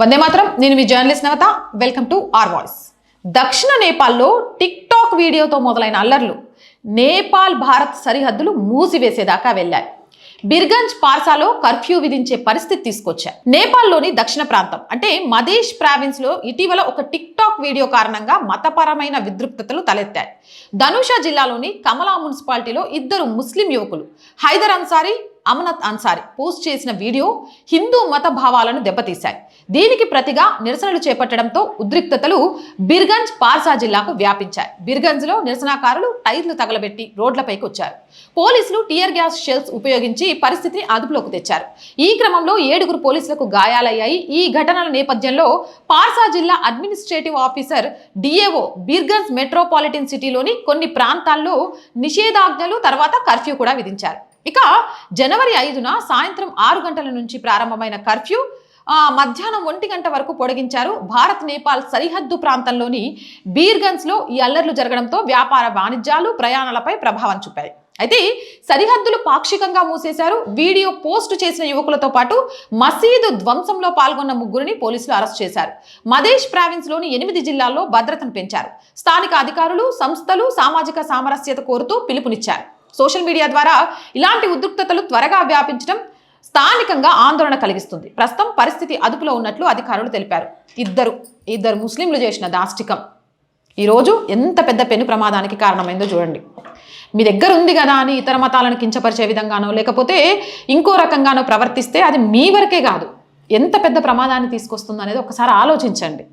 వందే మాత్రం నేను మీ journalist Navata. Welcome to R Voice. దక్షిణ నేపాల్లో టిక్ టాక్ వీడియోతో మొదలైన అల్లర్లు నేపాల్ భారత్ సరిహద్దులు మూసివేసేదాకా వెళ్ళాయి. బిర్గంజ్ పార్సాలో కర్ఫ్యూ విధించే పరిస్థితి తీసుకొచ్చాయి. నేపాల్లోని దక్షిణ ప్రాంతం అంటే మదేశ్ ప్రావిన్స్లో ఇటీవల ఒక టిక్ టాక్ వీడియో కారణంగా మతపరమైన విద్రుప్తతలు తలెత్తాయి. ధనుష జిల్లాలోని కమలా మున్సిపాలిటీలో ఇద్దరు ముస్లిం యువకులు హైదర్ అన్సారీ అమనత్ అన్సారి పోస్ట్ చేసిన వీడియో హిందూ మత భావాలను దెబ్బతీశాయి. దీనికి ప్రతిగా నిరసనలు చేపట్టడంతో ఉద్రిక్తతలు బిర్గంజ్ పార్సా జిల్లాకు వ్యాపించాయి. బిర్గంజ్లో నిరసనకారులు టైర్లు తగలబెట్టి రోడ్లపైకి వచ్చారు పోలీసులు టియర్ గ్యాస్ షెల్స్ ఉపయోగించి పరిస్థితిని అదుపులోకి తెచ్చారు. ఈ క్రమంలో ఏడుగురు పోలీసులకు గాయాలయ్యాయి. ఈ ఘటనల నేపథ్యంలో పార్సా జిల్లా administrative officer DAO Birgunj metropolitan సిటీలోని కొన్ని ప్రాంతాల్లో నిషేధాజ్ఞలు తర్వాత కర్ఫ్యూ కూడా విధించారు. ఇక జనవరి ఐదున సాయంత్రం ఆరు గంటల నుంచి ప్రారంభమైన కర్ఫ్యూ మధ్యాహ్నం ఒంటి గంట వరకు పొడిగించారు భారత్ నేపాల్ సరిహద్దు ప్రాంతంలోని బీర్గన్స్లో ఈ అల్లర్లు జరగడంతో వ్యాపార వాణిజ్యాలు ప్రయాణాలపై ప్రభావం చూపాయి. అయితే సరిహద్దులు పాక్షికంగా మూసేశారు. వీడియో పోస్ట్ చేసిన యువకులతో పాటు మసీదు ధ్వంసంలో పాల్గొన్న ముగ్గురిని పోలీసులు అరెస్ట్ చేశారు. మదేశ్ ప్రావిన్స్లోని ఎనిమిది జిల్లాల్లో భద్రతను పెంచారు. స్థానిక అధికారులు సంస్థలు సామాజిక సామరస్యత కోరుతూ పిలుపునిచ్చారు. సోషల్ మీడియా ద్వారా ఇలాంటి ఉద్రిక్తతలు త్వరగా వ్యాపించడం స్థానికంగా ఆందోళన కలిగిస్తుంది. ప్రస్తుతం పరిస్థితి అదుపులో ఉన్నట్లు అధికారులు తెలిపారు. ఇద్దరు ఇద్దరు ముస్లింలు చేసిన దాష్టికం. ఈరోజు ఎంత పెద్ద పెను ప్రమాదానికి కారణమైందో చూడండి. మీ దగ్గర ఉంది కదా అని ఇతర మతాలను కించపరిచే విధంగానో లేకపోతే ఇంకో రకంగానో ప్రవర్తిస్తే అది మీ వరకే కాదు. ఎంత పెద్ద ప్రమాదాన్ని తీసుకొస్తుందో అనేది ఒకసారి ఆలోచించండి.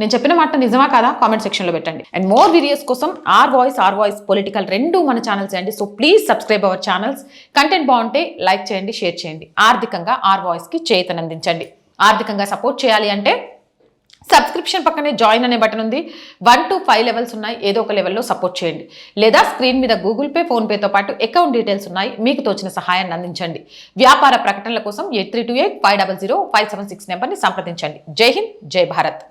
నేను చెప్పిన మాట నిజమా కాదా? కామెంట్ సెక్షన్లో పెట్టండి. అండ్ మోర్ వీడియోస్ కోసం R Voice R Voice political రెండు మన ఛానల్స్ అండి. So please subscribe our channels. Content బాగుంటే లైక్ చేయండి షేర్ చేయండి. ఆర్థికంగా ఆర్ వాయిస్కి చేతనందించండి. ఆర్థికంగా సపోర్ట్ చేయాలి అంటే సబ్స్క్రిప్షన్ పక్కనే జాయిన్ అనే బటన్ ఉంది. వన్ టు ఫైవ్ లెవెల్స్ ఉన్నాయి. ఏదో ఒక లెవెల్లో సపోర్ట్ చేయండి. లేదా స్క్రీన్ మీద గూగుల్ పే ఫోన్పేతో పాటు అకౌంట్ డీటెయిల్స్ ఉన్నాయి. మీకు తోచిన సహాయాన్ని అందించండి. వ్యాపార ప్రకటనల కోసం eight three two eight five double zero five seven six నెంబర్ని సంప్రదించండి. జై హింద్ జై భారత్.